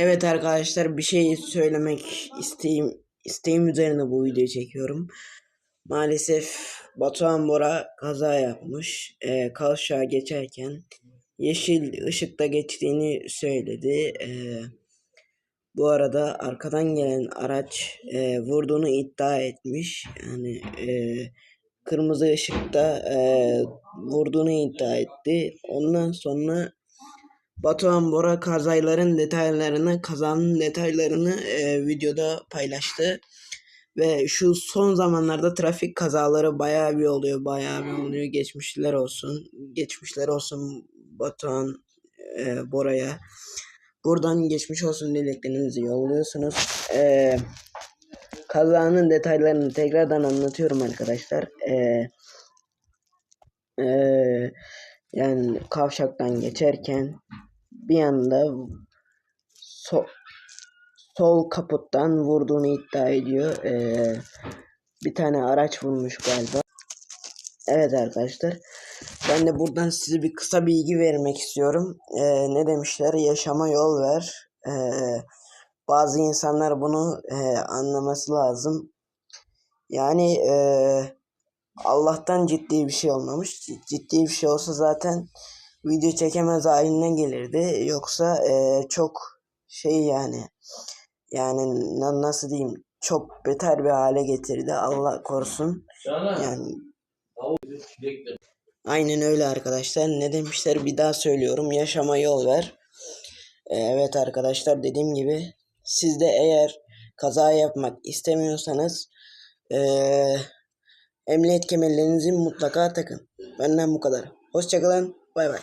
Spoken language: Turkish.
Evet arkadaşlar bir şey söylemek isteğim isteğim üzerine bu videoyu çekiyorum. Maalesef Batuhan Bora kaza yapmış. Ee, kavşağa geçerken yeşil ışıkta geçtiğini söyledi. Ee, bu arada arkadan gelen araç e, vurduğunu iddia etmiş. Yani e, kırmızı ışıkta e, vurduğunu iddia etti. Ondan sonra Batuhan Bora kazayların detaylarını, kazanın detaylarını e, videoda paylaştı. Ve şu son zamanlarda trafik kazaları bayağı bir oluyor, bayağı bir oluyor. Geçmişler olsun, geçmişler olsun Batuhan e, Bora'ya. Buradan geçmiş olsun dileklerinizi yolluyorsunuz. E, kazanın detaylarını tekrardan anlatıyorum arkadaşlar. E, e, yani kavşaktan geçerken bir anda so sol kaputtan vurduğunu iddia ediyor. Ee, bir tane araç vurmuş galiba. Evet arkadaşlar. Ben de buradan size bir kısa bilgi vermek istiyorum. Ee, ne demişler? Yaşama yol ver. Ee, bazı insanlar bunu e, anlaması lazım. Yani e, Allah'tan ciddi bir şey olmamış. Ciddi bir şey olsa zaten video çekemez haline gelirdi. Yoksa e, çok şey yani yani na- nasıl diyeyim çok beter bir hale getirdi. Allah korusun. Yani aynen öyle arkadaşlar. Ne demişler bir daha söylüyorum. Yaşama yol ver. E, evet arkadaşlar dediğim gibi siz de eğer kaza yapmak istemiyorsanız e, emniyet kemerlerinizi mutlaka takın. Benden bu kadar. Hoşçakalın. 喂喂